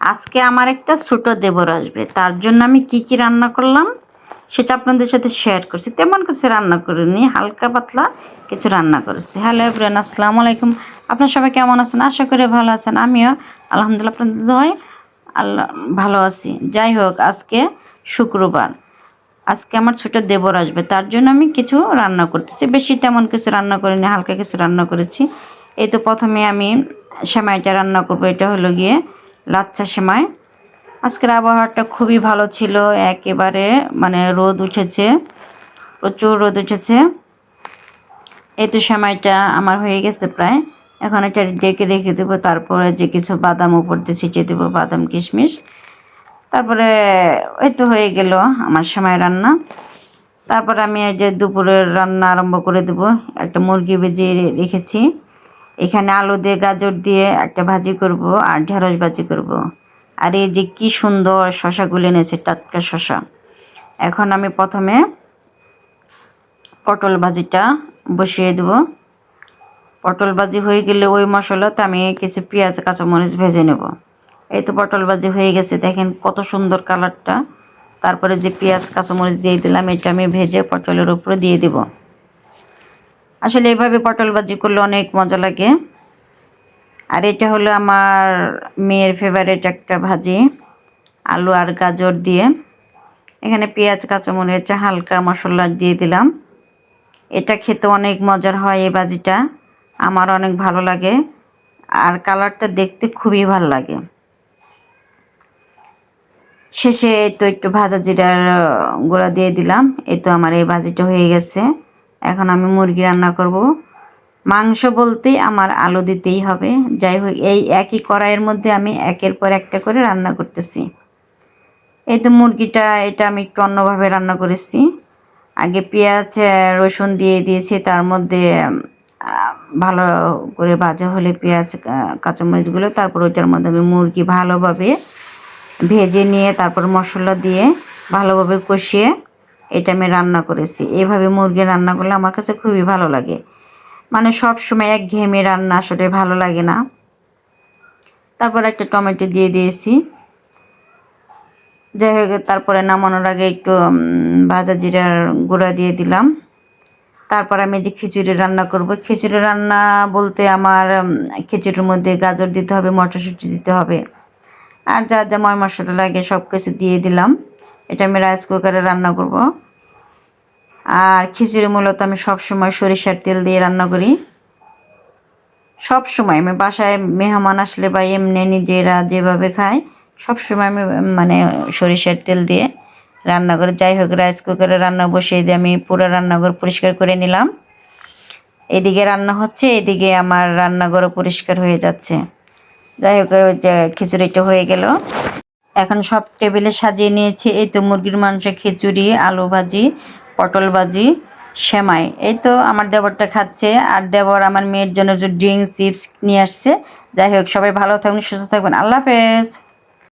আজকে আমার একটা ছোট দেবর আসবে। তার জন্য আমি কি কি রান্না করলাম সেটা আপনাদের সাথে শেয়ার করছি। তেমন কিছু রান্না করিনি, হালকা পাতলা কিছু রান্না করেছি। হ্যালো এভরিয়ান আসসালামু আলাইকুম। আপনার সবাই কেমন আছেন? আশা করি ভালো আছেন। আমিও আলহামদুলিল্লাহ আপনাদের দোয়ায় আল্লাহ ভালো আছি। যাই হোক, আজকে শুক্রবার। আজকে আমার ছোটো দেবর আসবে। তার জন্য আমি কিছু রান্না করতেছি। বেশি তেমন কিছু রান্না করিনি, হালকা কিছু রান্না করেছি। এই তো প্রথমে আমি সেমাইটা রান্না করব। এটা হলো গিয়ে লাচ্চা সেমাই। আজকের আবহাওয়াটা খুবই ভালো ছিল, একেবারে মানে রোদ উঠেছে, প্রচুর রোদ উঠেছে। এই তো সেমাইটা আমার হয়ে গেছে প্রায়। এখন এটা ডেকে রেখে দেবো, তারপরে যে কিছু বাদাম উপর দিয়ে ছিটিয়ে দেবো, বাদাম, কিশমিশ। তারপরে ওই তো হয়ে গেল আমার সময় রান্না। তারপর আমি এই যে দুপুরের রান্না আরম্ভ করে দেবো, একটা মুরগি ভেজে রেখেছি। এখানে আলু দিয়ে, গাজর দিয়ে একটা ভাজি করব আর ঢেঁড়স ভাজি করব। আর এই যে কি সুন্দর শশাগুলো এনেছে, টাটকা শশা। এখন আমি প্রথমে পটল ভাজিটা বসিয়ে দেবো। পটল ভাজি হয়ে গেলে ওই মশলাতে আমি কিছু পেঁয়াজ, কাঁচামরিচ ভেজে নেব। এই তো পটল ভাজি হয়ে গেছে, দেখেন কত সুন্দর কালারটা। তারপরে যে পেঁয়াজ, কাঁচামরিচ দিয়ে দিলাম, এটা আমি ভেজে পটলের উপরে দিয়ে দেব। আসলে এভাবে পটল ভাজি করলে অনেক মজা লাগে। আর এটা হলো আমার মেয়ের ফেভারিট একটা ভাজি, আলু আর গাজর দিয়ে। এখানে পেঁয়াজ, কাঁচামরিচ, হালকা মশলা দিয়ে দিলাম। এটা খেতে অনেক মজার হয় এই ভাজিটা, আমার অনেক ভালো লাগে। আর কালারটা দেখতে খুবই ভালো লাগে। শেষে তো একটু ভাজা জিরার গুঁড়া দিয়ে দিলাম, এই তো আমার এই ভাজিটা হয়ে গেছে। এখন আমি মুরগি রান্না করব। মাংস বলতেই আমার আলু দিতেই হবে। যাই হোক, এই একই কড়াইয়ের মধ্যে আমি একের পর একটা করে রান্না করতেছি। এই তো মুরগিটা, এটা আমি একটু অন্যভাবে রান্না করেছি। আগে পেঁয়াজ রসুন দিয়ে দিয়েছি, তার মধ্যে ভালো করে ভাজা হলে পেঁয়াজ কাঁচামরিচগুলো, তারপর ওইটার মধ্যে আমি মুরগি ভালোভাবে ভেজে নিয়ে, তারপর মশলা দিয়ে ভালোভাবে কষিয়ে এটা আমি রান্না করেছি। এভাবে মুরগি রান্না করলে আমার কাছে খুবই ভালো লাগে। মানে সব সময় এক ঘেমে রান্না আসলে ভালো লাগে না। তারপর একটা টমেটো দিয়ে দিয়েছি। যাই হোক, তারপরে নামানোর আগে একটু ভাজা জিরার গুঁড়া দিয়ে দিলাম। তারপর আমি যে খিচুড়ি রান্না করব। খিচুড়ি রান্না বলতে আমার খিচুড়ির মধ্যে গাজর দিতে হবে, মটরশুঁটি দিতে হবে। আর যা যা ময় মশলা লাগে সব কিছু দিয়ে দিলাম। এটা আমি রাইস কুকারে রান্না করব। আর খিচুড়ি মূলত আমি সবসময় সরিষার তেল দিয়ে রান্না করি। সব সময় আমি বাসায় মেহমান আসলে বা এমনি নিজেরা যেভাবে খায় সব সময় আমি মানে সরিষার তেল দিয়ে রান্না করে। যাই হোক রাইস কুকারে রান্না বসিয়ে দিয়ে আমি পুরো রান্নাঘর পরিষ্কার করে নিলাম। এদিকে রান্না হচ্ছে, এদিকে আমার রান্নাঘরও পরিষ্কার হয়ে যাচ্ছে। যাই হোক যে খিচুড়িটা হয়ে গেল। এখন সব টেবিলে সাজিয়ে নিয়েছি। এই তো মুরগির মাংস খিচুড়ি, আলু ভাজি, পটল ভাজি, সেমাই। এই তো আমার দেবরটা খাচ্ছে। আর দেবর আমার মেয়ের জন্য ড্রিঙ্ক চিপস নিয়ে আসছে। যাই হোক, সবাই ভালো থাকবেন সুস্থ থাকবেন আল্লাহ হাফেজ।